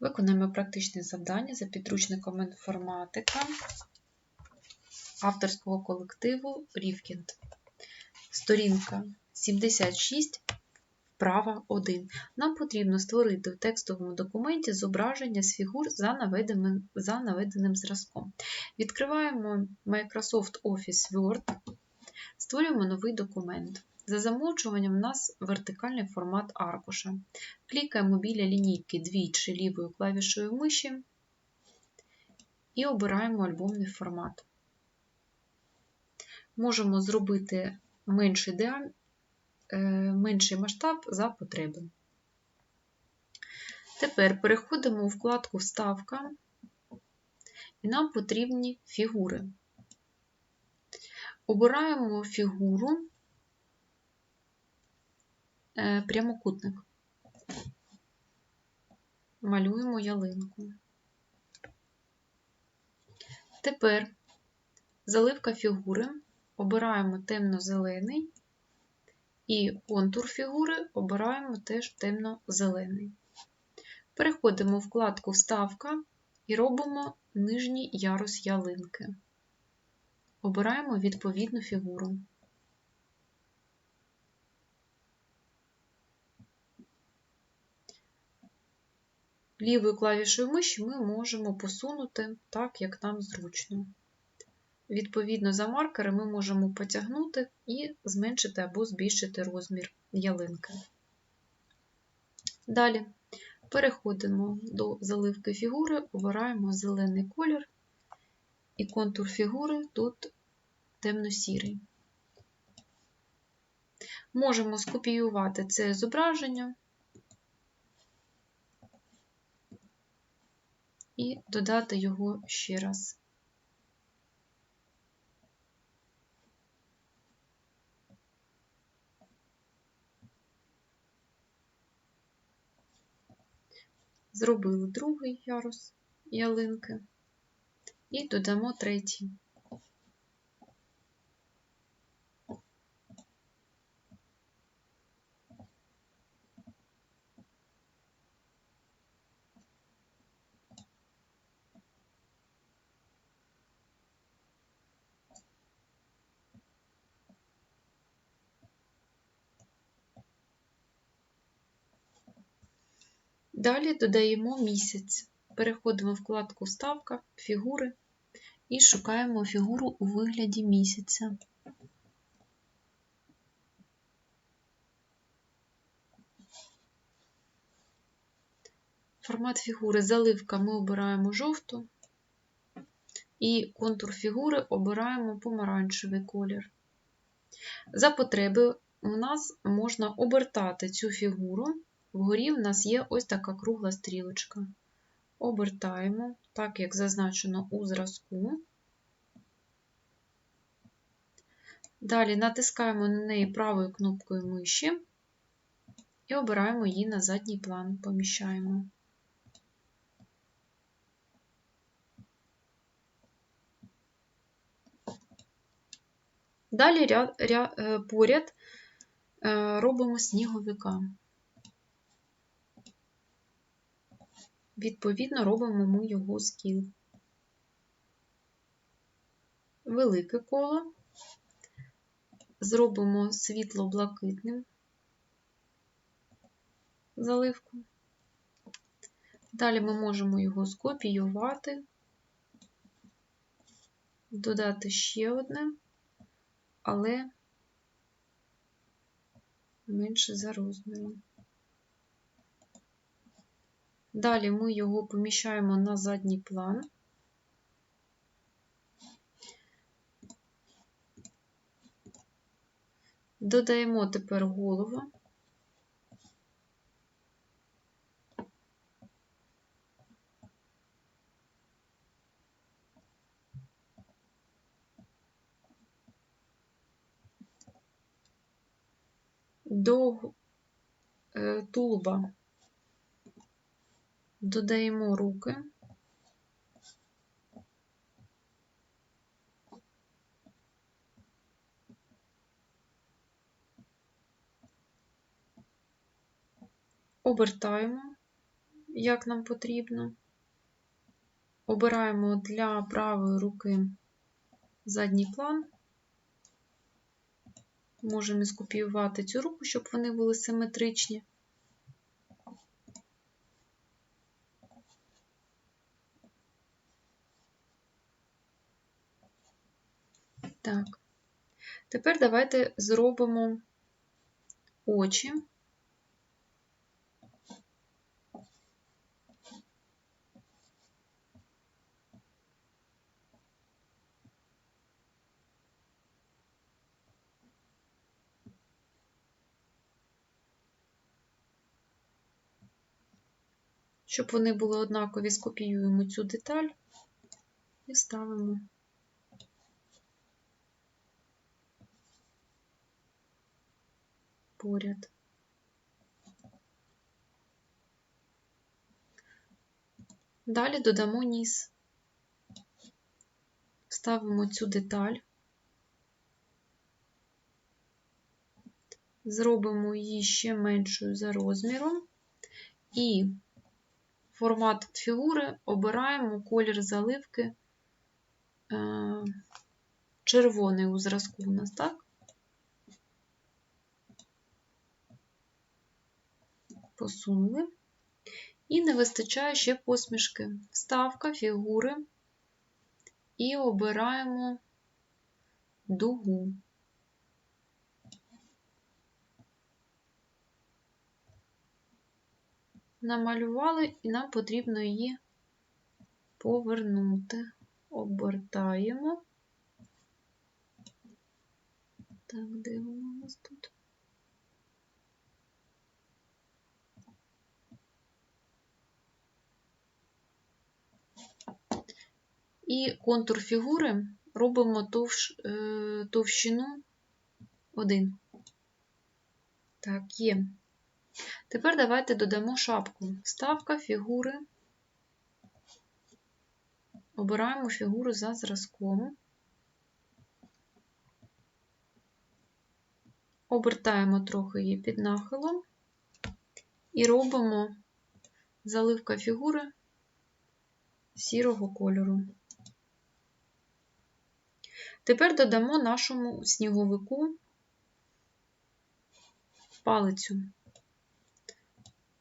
Виконуємо практичне завдання за підручником інформатика авторського колективу Рівкінд. Сторінка 76, вправа 1. Нам потрібно створити в текстовому документі зображення з фігур за наведеним, за наведеним зразком. Відкриваємо Microsoft Office Word, створюємо новий документ. За замовчуванням у нас вертикальний формат аркуша. Клікаємо біля лінійки двічі лівою клавішою миші і обираємо альбомний формат. Можемо зробити менший, діам... Е, менший масштаб за потреби. Тепер переходимо у вкладку Вставка, і нам потрібні фігури. Обираємо фігуру прямокутник. Малюємо ялинку. Тепер заливка фігури обираємо темно-зелений і контур фігури обираємо теж темно-зелений. Переходимо в вкладку Вставка і робимо нижній ярус ялинки. Обираємо відповідну фігуру. Лівою клавішою миші ми можемо посунути так, як нам зручно. Відповідно, за маркери ми можемо потягнути і зменшити або збільшити розмір ялинки. Далі переходимо до заливки фігури, обираємо зелений колір, і контур фігури тут темно-сірий. Можемо скопіювати це зображення і додати його ще раз. Зробили другий ярус ялинки і додамо третій. Далі додаємо місяць. Переходимо в вкладку Вставка, фігури і шукаємо фігуру у вигляді місяця. Формат фігури заливка ми обираємо жовту, і контур фігури обираємо помаранчевий колір. За потреби у нас можна обертати цю фігуру. Вгорі в нас є ось така кругла стрілочка. Обертаємо, так як зазначено у зразку. Далі натискаємо на неї правою кнопкою миші і обираємо її на задній план, поміщаємо. Далі ряд, ряд, е, поряд е, робимо сніговика. Відповідно, робимо ми його скіл. Велике коло, зробимо світло-блакитним заливку. Далі ми можемо його скопіювати, додати ще одне, але менше за розміром. Далі ми його поміщаємо на задній план. Додаємо тепер голову. До е, тулуба додаємо руки. Обертаємо як нам потрібно. Обираємо для правої руки задній план. Можемо скопіювати цю руку, щоб вони були симетричні. Так. Тепер давайте зробимо очі. Щоб вони були однакові, скопіюємо цю деталь і ставимо. Поряд. Далі додамо ніс, ставимо цю деталь, зробимо її ще меншою за розміром і формат фігури обираємо колір заливки е, червоний у зразку у нас, так? Посунули. І не вистачає ще посмішки. Вставка, фігури і обираємо дугу. Намалювали, і нам потрібно її повернути. Обертаємо. Так, де нас тут? І контур фігури робимо товщ, е, товщину 1. Так, є. Тепер давайте додамо шапку. Ставка фігури. Обираємо фігуру за зразком. Обертаємо трохи її під нахилом і робимо заливка фігури сірого кольору. Тепер додамо нашому сніговику палицю.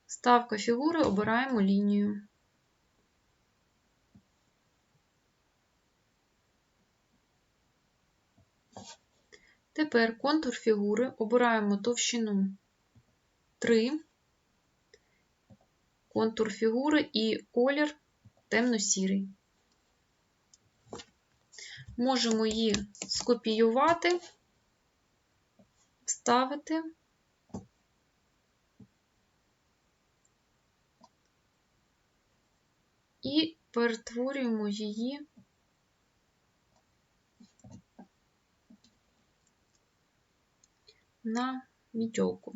Ставка фігури обираємо лінію. Тепер контур фігури обираємо товщину 3, контур фігури і колір темно-сірий можемо її скопіювати, вставити. І перетворюємо її на мітьолку.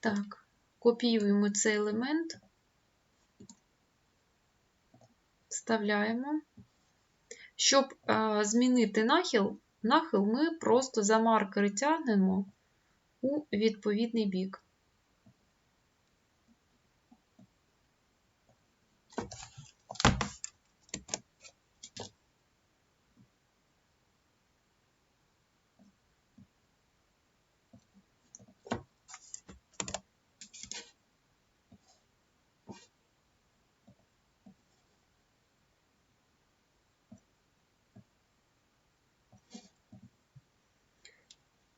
Так, копіюємо цей елемент, вставляємо. Щоб е, змінити нахил, нахил ми просто за маркери тягнемо у відповідний бік.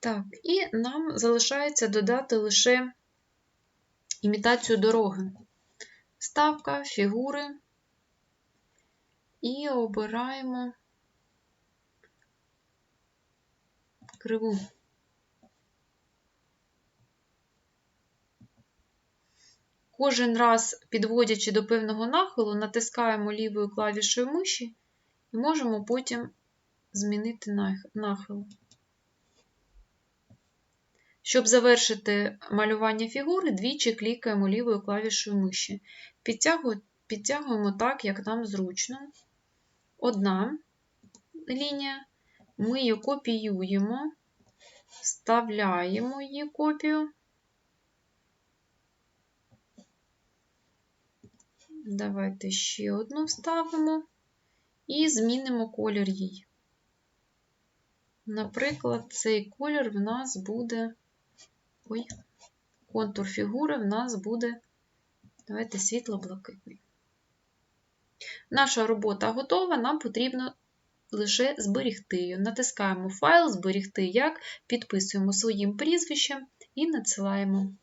Так, і нам залишається додати лише імітацію дороги. Ставка, фігури і обираємо криву. Кожен раз, підводячи до певного нахилу, натискаємо лівою клавішою миші і можемо потім змінити нахил. Щоб завершити малювання фігури, двічі клікаємо лівою клавішою миші. Підтягуємо так, як нам зручно. Одна лінія, ми її копіюємо, вставляємо її копію. Давайте ще одну вставимо і змінимо колір їй. Наприклад, цей колір в нас буде. Ой, контур фігури в нас буде. Давайте світло-блакитний. Наша робота готова, нам потрібно лише зберігти її. Натискаємо файл, зберігти як, підписуємо своїм прізвищем і надсилаємо.